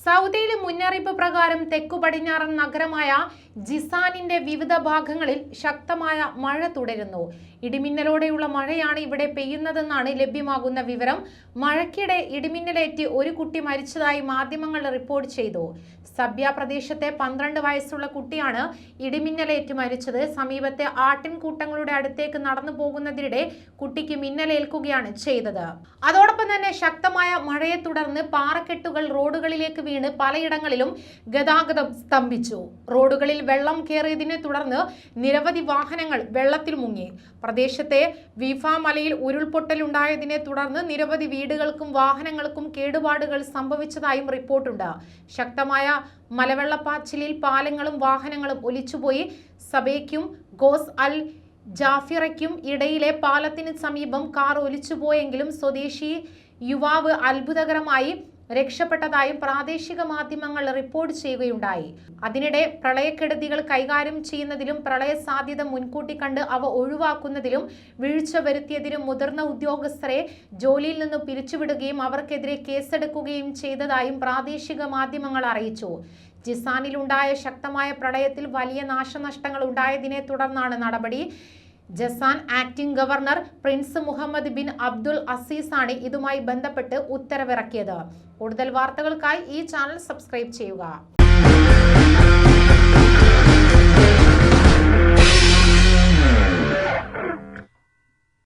സൗദിയിലെ മുന്നറിയിപ്പ് പ്രകാരം തെക്കു പടിഞ്ഞാറൻ നഗരമായ ജിസാനിന്റെ വിവിധ ഭാഗങ്ങളിൽ ശക്തമായ മഴ തുടരുന്നു. ഇടിമിന്നലോടെയുള്ള മഴയാണ് ഇവിടെ പെയ്യുന്നതെന്നാണ് ലഭ്യമാകുന്ന വിവരം. മഴയ്ക്കിടെ ഇടിമിന്നലേറ്റ് ഒരു കുട്ടി മരിച്ചതായി മാധ്യമങ്ങൾ റിപ്പോർട്ട് ചെയ്തു. സബ്യ പ്രദേശത്തെ പന്ത്രണ്ട് വയസ്സുള്ള കുട്ടിയാണ് ഇടിമിന്നലേറ്റ് മരിച്ചത്. സമീപത്തെ ആട്ടിൻകൂട്ടങ്ങളുടെ അടുത്തേക്ക് നടന്നു പോകുന്നതിനിടെ കുട്ടിക്ക് മിന്നലേൽക്കുകയാണ് ചെയ്തത്. അതോടൊപ്പം തന്നെ ശക്തമായ മഴയെ തുടർന്ന് പാറക്കെട്ടുകൾ റോഡുകളിലേക്ക് വീണ് പലയിടങ്ങളിലും ഗതാഗതം സ്തംഭിച്ചു. റോഡുകളിൽ വെള്ളം കയറിയതിനെ തുടർന്ന് നിരവധി വാഹനങ്ങൾ വെള്ളത്തിൽ മുങ്ങി. പ്രദേശത്തെ വിഫ മലയിൽ ഉരുൾപൊട്ടലുണ്ടായതിനെ തുടർന്ന് നിരവധി വീടുകൾക്കും വാഹനങ്ങൾക്കും കേടുപാടുകൾ സംഭവിച്ചതായും റിപ്പോർട്ടുണ്ട്. ശക്തമായ മലവെള്ളപ്പാച്ചിലിൽ പാലങ്ങളും വാഹനങ്ങളും ഒലിച്ചുപോയി. സബേക്കും ഗോസ് അൽ ജാഫിറയ്ക്കും ഇടയിലെ പാലത്തിന് സമീപം കാർ ഒലിച്ചുപോയെങ്കിലും സ്വദേശി യുവാവ് അത്ഭുതകരമായി രക്ഷപ്പെട്ടതായും പ്രാദേശിക മാധ്യമങ്ങൾ റിപ്പോർട്ട് ചെയ്യുകയുണ്ടായി. അതിനിടെ പ്രളയക്കെടുതികൾ കൈകാര്യം ചെയ്യുന്നതിലും പ്രളയ സാധ്യത മുൻകൂട്ടി കണ്ട് അവ ഒഴിവാക്കുന്നതിലും വീഴ്ച വരുത്തിയതിലും മുതിർന്ന ഉദ്യോഗസ്ഥരെ ജോലിയിൽ നിന്ന് പിരിച്ചുവിടുകയും അവർക്കെതിരെ കേസെടുക്കുകയും ചെയ്തതായും പ്രാദേശിക മാധ്യമങ്ങൾ അറിയിച്ചു. ജിസാനിലുണ്ടായ ശക്തമായ പ്രളയത്തിൽ വലിയ നാശനഷ്ടങ്ങൾ ഉണ്ടായതിനെ തുടർന്നാണ് നടപടി. Jazan acting governor prince Muhammad bin Abdul അസീസാണ് ഇതുമായി ബന്ധപ്പെട്ട് ഉത്തരവിറക്കിയത്. കൂടുതൽ വാർത്തകൾക്കായി ഈ ചാനൽ സബ്സ്ക്രൈബ് ചെയ്യുക.